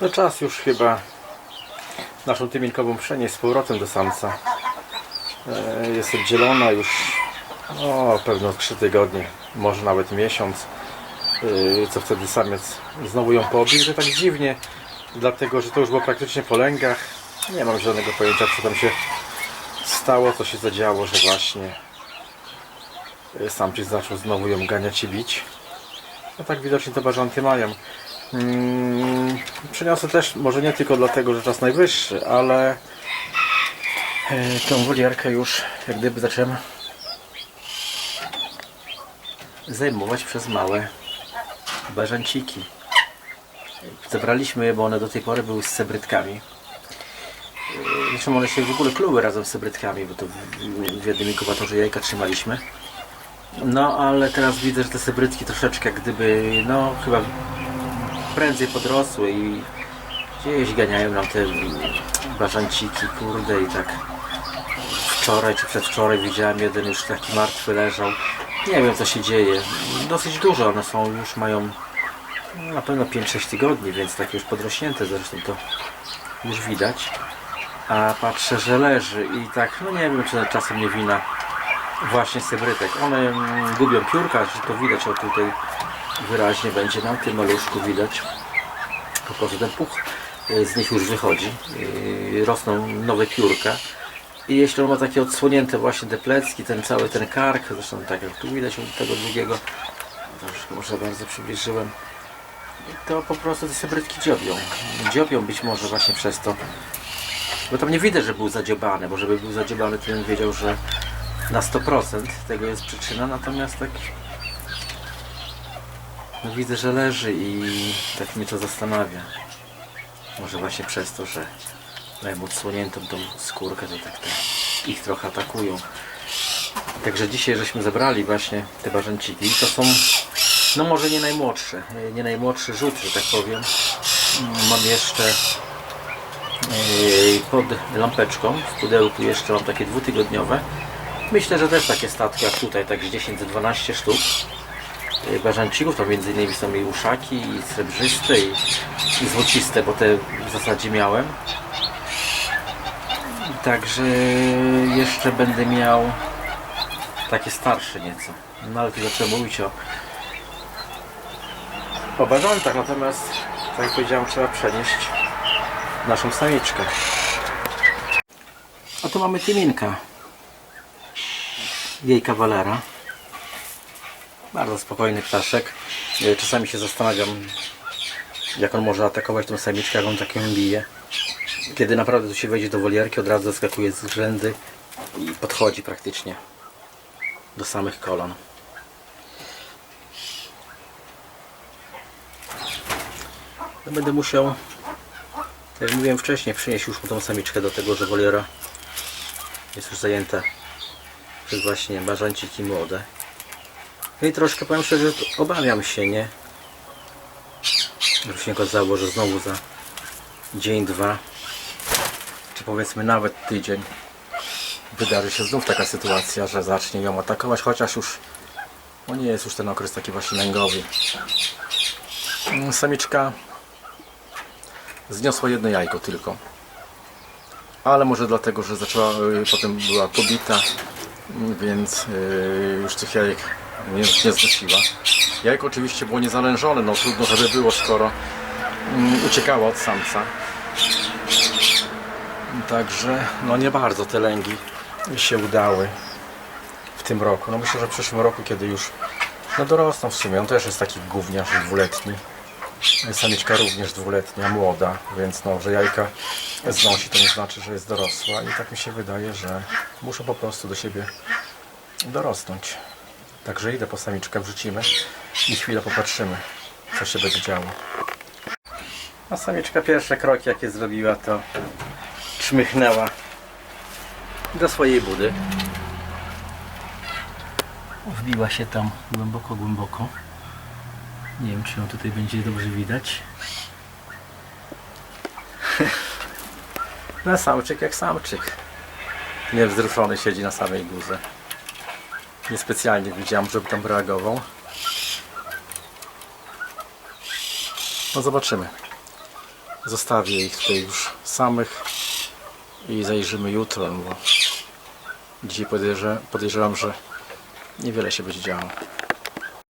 No czas już chyba naszą tymienkową przenieść z powrotem do samca. E, Jest oddzielona już o, pewno 3 tygodnie, może nawet miesiąc. E, Co wtedy samiec znowu ją pobił, że tak dziwnie, dlatego że to już było praktycznie po lęgach. Nie mam żadnego pojęcia co tam się stało, co się zadziało, że właśnie e, samczyk zaczął znowu ją ganiać i bić. No tak widocznie to bażanty mają. Mm, Przyniosę też, może nie tylko dlatego, że czas najwyższy, ale e, tą wolierkę już jak gdyby zacząłem zajmować przez małe bażanciki. Zebraliśmy je, bo one do tej pory były z sebrytkami. E, Zresztą one się w ogóle kluły razem z sebrytkami, bo to w, jednym inkubatorze jajka trzymaliśmy. No ale teraz widzę, że te sebrytki troszeczkę gdyby, no chyba prędzej podrosły i gdzieś ganiają nam te bażanciki, kurde i tak wczoraj czy przedwczoraj widziałem jeden już taki martwy leżał. Nie wiem co się dzieje. Dosyć dużo one są, już mają no, na pewno 5-6 tygodni, więc takie już podrośnięte zresztą to już widać. A patrzę, że leży i tak, no nie wiem czy czasem nie wina właśnie sebrytek. One mm, gubią piórka, że to widać, o tutaj wyraźnie będzie na tym maluszku widać. Po prostu ten puch y, z nich już wychodzi. y, Rosną nowe piórka. I jeśli on ma takie odsłonięte właśnie te plecki, ten cały ten kark, zresztą tak jak tu widać u tego drugiego, troszkę może bardzo przybliżyłem, to po prostu te sebrytki dziobią. Dziobią być może właśnie przez to, bo tam nie widać, że był zadziobany, bo żeby był zadziobany, to bym wiedział, że na 100% tego jest przyczyna, natomiast tak no widzę, że leży i tak mnie to zastanawia. Może właśnie przez to, że mają odsłoniętą tą skórkę, to tak te, ich trochę atakują. Także dzisiaj żeśmy zebrali właśnie te bażanciki. To są, no może nie najmłodsze, nie najmłodszy rzut, że tak powiem. Mam jeszcze yy, pod lampeczką, w pudełku jeszcze mam takie dwutygodniowe. Myślę, że też takie statki jak tutaj, tak z 10-12 sztuk y, bażancików, to między innymi są i uszaki, i srebrzyste, i, i złociste, bo te w zasadzie miałem. Także jeszcze będę miał takie starsze nieco. No ale tu zacząłem mówić o, o bażantach, natomiast tak jak powiedziałem, trzeba przenieść naszą samiczkę. A tu mamy tyminka jej kawalera. Bardzo spokojny ptaszek. E, Czasami się zastanawiam, jak on może atakować tą samiczkę, jak on tak ją bije. Kiedy naprawdę tu się wejdzie do wolierki, od razu zaskakuje z rzędy i podchodzi praktycznie do samych kolan. No będę musiał, tak jak mówiłem wcześniej, przynieść już tą samiczkę do tego, że woliera jest już zajęta przez właśnie bażanciki młode. No i troszkę powiem szczerze, że obawiam się, nie? Żeby się nie okazało, że znowu za dzień, dwa, czy powiedzmy nawet tydzień wydarzy się znów taka sytuacja, że zacznie ją atakować, chociaż już no nie jest już ten okres taki właśnie lęgowy. Mm, Samiczka zniosła jedno jajko tylko. Ale może dlatego, że zaczęła, y, potem była pobita, więc y, już tych jajek nie, nie znosiła. Jajko oczywiście było niezalężone, no trudno, żeby było, skoro mm, uciekała od samca. Także no nie bardzo te lęgi się udały w tym roku. No myślę, że w przyszłym roku, kiedy już no dorosną w sumie, on też jest taki gówniarz dwuletni. Samiczka również dwuletnia, młoda, więc no, że jajka znosi, to nie znaczy, że jest dorosła i tak mi się wydaje, że muszą po prostu do siebie dorosnąć. Także idę po samiczkę, wrzucimy i chwilę popatrzymy, co się będzie działo. A samiczka pierwsze kroki, jakie zrobiła, to czmychnęła do swojej budy. Wbiła się tam głęboko, głęboko. Nie wiem, czy ją tutaj będzie dobrze widać. No samczyk jak samczyk. Niewzruszony siedzi na samej górze. Niespecjalnie widziałem, żeby tam reagował. No zobaczymy. Zostawię ich tutaj już samych i zajrzymy jutro, bo dzisiaj podejrzewam, że niewiele się będzie działo.